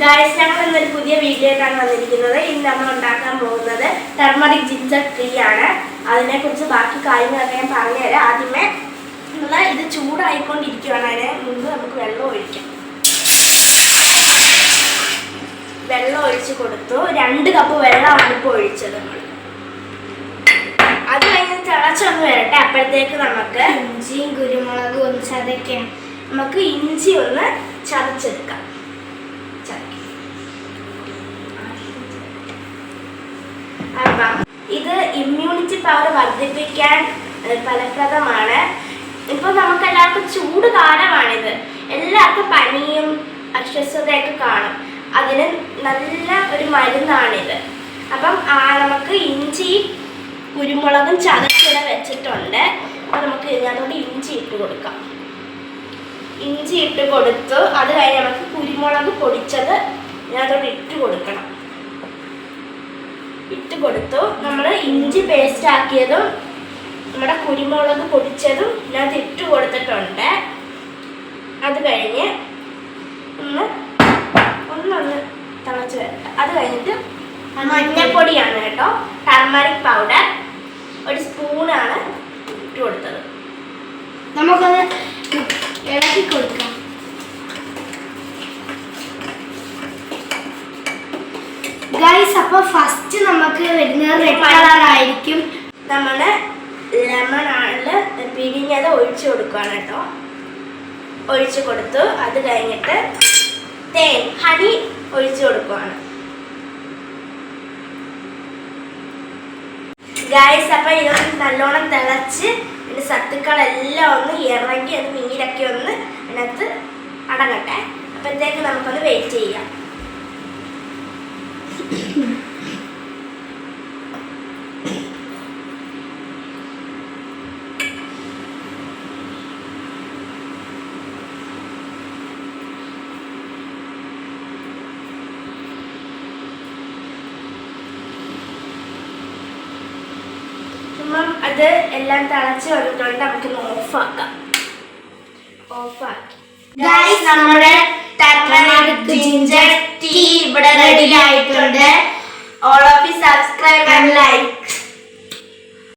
Guys ഞങ്ങൾ ഇന്നൊരു പുതിയ വീഡിയോയിലാണ് വന്നിരിക്കുന്നത്. ഇന്ന് നമ്മൾ ഉണ്ടാക്കാൻ പോകുന്നത് ടെർമറിക് ജിഞ്ചർ ടീ ആണ്. അതിനെക്കുറിച്ച് ബാക്കി കാര്യങ്ങളൊക്കെ ഞാൻ പറഞ്ഞുതരാം. ആദ്യമേ നമ്മൾ ഇത് ചൂടായിക്കൊണ്ടിരിക്കുകയാണ് അതിന് മുമ്പ് നമുക്ക് വെള്ളം ഒഴിക്കാം. വെള്ളം ഒഴിച്ച് കൊടുത്തു. രണ്ട് കപ്പ് വെള്ളമാണ് ഇപ്പോൾ ഒഴിച്ചത്. നമ്മൾ അത് കഴിഞ്ഞ് തിളച്ചൊന്ന് വരട്ടെ. അപ്പോഴത്തേക്ക് നമുക്ക് ഇഞ്ചിയും കുരുമുളകും ഒന്ന് ചതയ്ക്കണം നമുക്ക് ഇഞ്ചി ഒന്ന് ചതച്ചെടുക്കാം ചതയ്ക്കാം. അപ്പം ഇത് ഇമ്മ്യൂണിറ്റി പവർ വർദ്ധിപ്പിക്കാൻ ഫലപ്രദമാണ്. ഇപ്പോൾ നമുക്ക് എല്ലാവർക്കും ചൂട് കാലമാണിത്. എല്ലാവർക്കും പനിയും അസ്വസ്ഥതയൊക്കെ കാണും. അതിന് നല്ല ഒരു മരുന്നാണിത്. അപ്പം ആ, നമുക്ക് ഇഞ്ചി കുരുമുളകും ചതച്ചിട വെച്ചിട്ടുണ്ട്. അപ്പം നമുക്ക് ഇതിനകത്തോട്ട് ഇഞ്ചി ഇട്ട് കൊടുക്കാം. ഇഞ്ചി ഇട്ട് കൊടുത്തു. അത് കഴിഞ്ഞ് നമുക്ക് കുരുമുളക് പൊടിച്ചത് ഇതിനകത്തോട്ട് ഇട്ട് കൊടുക്കണം ഇട്ട് കൊടുത്തു നമ്മൾ ഇഞ്ചി പേസ്റ്റ് ആക്കിയതും നമ്മുടെ കുരുമുളക് പൊടിച്ചതും ഇതിനകത്ത് ഇട്ട് കൊടുത്തിട്ടുണ്ട്. അത് കഴിഞ്ഞ് ഒന്ന് ഒന്നൊന്ന് തിളച്ച് വരട്ടെ. അത് കഴിഞ്ഞിട്ട് മഞ്ഞപ്പൊടിയാണ് കേട്ടോ. ടർമറിക് പൗഡർ ഒരു സ്പൂണാണ് ഇട്ട് കൊടുത്തത്. നമുക്കൊന്ന് ഇളക്കി കൊടുക്കാം. അപ്പൊ ഫസ്റ്റ് നമുക്ക് വരുന്നത് റെഡ് കളർ ആയിരിക്കും. നമ്മൾ ലെമൺ ആണ് പിഴിഞ്ഞത് ഒഴിച്ചു കൊടുക്കുകയാണ് കേട്ടോ. ഒഴിച്ചു കൊടുത്തു. അത് കഴിഞ്ഞിട്ട് തേൻ ഹണി ഒഴിച്ചു കൊടുക്കുകയാണ്. ഗായ്സ് അപ്പം ഇതൊന്ന് നല്ലോണം തിളച്ച് ഇതിന്റെ സത്തുക്കളെല്ലാം ഒന്ന് ഇറങ്ങി അത് നീരൊക്കെ ഒന്ന് അതിനകത്ത് അടങ്ങട്ടെ. അപ്പോഴത്തേക്ക് നമുക്കൊന്ന് വെയിറ്റ് ചെയ്യാം. അപ്പം അത് എല്ലാം തിളച്ച് വന്നിട്ടുണ്ട് ഓഫ് ഓഫാക്കാം ഓഫാക്കി നമ്മുടെ ജിഞ്ചർ ടീ ഇവിടെ റെഡി ആയിട്ടുണ്ട്.